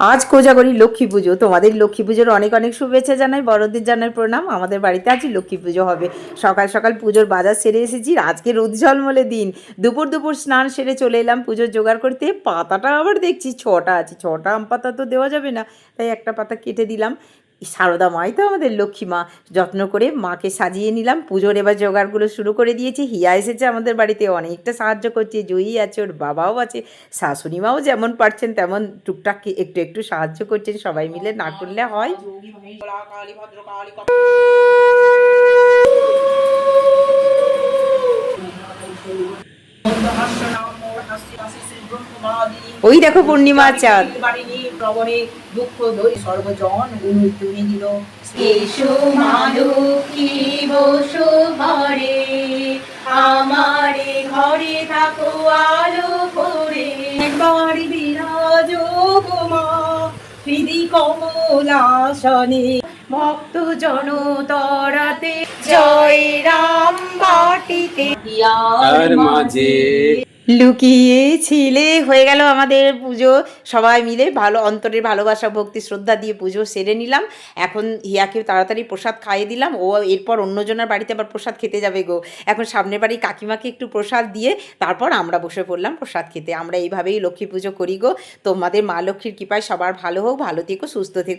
আজ কোজাগরি লক্ষ্মী পুজো। তোমাদের লক্ষ্মী পুজোর অনেক অনেক শুভেচ্ছা জানাই, বড়দের জানাই প্রণাম। আমাদের বাড়িতে আজ লক্ষ্মী পুজো হবে। সকাল সকাল পুজোর বাজার সেরে এসেছি। আজকে রোদ ঝলমলে দিন। দুপুর দুপুর স্নান সেরে চলে এলাম পুজোর জোগাড় করতে। পাতাটা আবার দেখছি, ছটা আছে। ছটা আম পাতা তো দেওয়া যাবে না। তাই একটা পাতা কেটে দিলাম। সারদা মাই তো আমাদের লক্ষ্মী মা। যত্ন করে মাকে সাজিয়ে নিলাম, পুজোর এবার জোগাড়গুলো শুরু করে দিয়েছি। হিয়া এসেছে আমাদের বাড়িতে, অনেকটা সাহায্য করছে জয়ী আছে, ওর বাবাও আছে শাশুড়ি মাও যেমন পারছেন তেমন টুকটাক একটু একটু সাহায্য করছেন, সবাই মিলে না করলে হয়। ওই দেখো পূর্ণিমা চাঁদ। প্রবণে দুঃখ ধরি সর্বজন গুরু তুমি দিল। এসো মা লক্ষ্মী বসো ঘরে। আমারে ঘরে থাকো আলো করে একবার বিরাজ গো মা হৃদি কমলাসনে। ভক্ত জন তরাতে জয় রাম। তার মাঝে। হয়ে গেল আমাদের পুজো। সবাই মিলে ভালো অন্তরের ভালোবাসা, ভক্তি, শ্রদ্ধা দিয়ে পুজো সেরে নিলাম। এখন হিয়াকে তাড়াতাড়ি প্রসাদ খাইয়ে দিলাম। ও এরপর অন্যজনের বাড়িতে আবার প্রসাদ খেতে যাবে গো। এখন সামনের বাড়ি কাকিমাকে একটু প্রসাদ দিয়ে তারপর আমরা বসে পড়লাম প্রসাদ খেতে। আমরা এইভাবেই লক্ষ্মী পুজো করি গো। তোমাদের মা লক্ষ্মীর কৃপায় সবার ভালো হোক, ভালো থেকো, সুস্থ থেকো।